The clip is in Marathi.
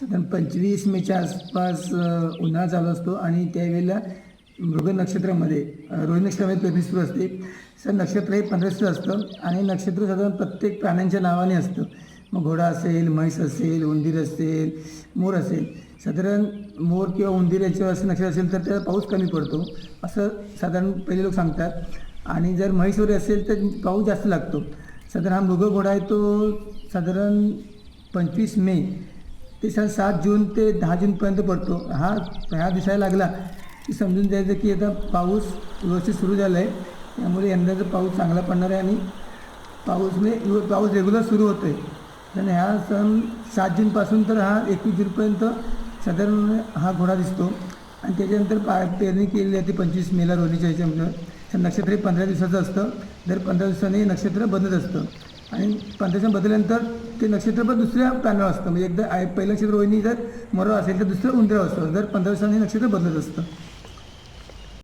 साधारण पंचवीस मेच्या आसपास उन्हाळा चालू असतो आणि त्यावेळेला मृग नक्षत्रामध्ये अ, रोहिणी नक्षत्रामध्ये पेरणी सुरू असते. सर नक्षत्र हे पंधराशे असतं आणि नक्षत्र साधारण प्रत्येक प्राण्यांच्या नावाने असतं. मग घोडा असेल म्हैस असेल उंदीर असेल मोर असेल. साधारण मोर किंवा उंदीर याच्यावर असं नक्षत्र असेल तर त्याला पाऊस कमी पडतो असं साधारण पहिले लोक सांगतात. आणि जर म्हैस वगैरे असेल तर पाऊस जास्त लागतो. साधारण हा मृग घोडा आहे तो साधारण पंचवीस मे ते सण सात जून ते दहा जूनपर्यंत पडतो. हा ह्या दिसायला लागला की समजून जायचं की आता पाऊस व्यवस्थित सुरू झाला आहे त्यामुळे यंदाचा पाऊस चांगला पडणार आहे आणि पाऊस म्हणजे पाऊस रेग्युलर सुरू होतो आहे आणि ह्या सण सात जूनपासून तर हा एकवीस जूनपर्यंत साधारण हा घोडा दिसतो. आणि त्याच्यानंतर पा पेरणी केलेली आहे ती पंचवीस मेला रोहिणीच्या ह्याच्यामध्ये तर नक्षत्र हे पंधरा दिवसाचं असतं. दर पंधरा दिवसांनी नक्षत्र बदलत असतं. आणि पंधरा दिवसांनी बदलल्यानंतर ते नक्षत्र पण दुसऱ्या प्राण्यावर असतं. म्हणजे एकदा पहिलं नक्षत्र रोहिणी जर मरो असेल तर दुसरं उंदरावर असतं. जर पंधरा दिवसांनी नक्षत्र बदलत असतं.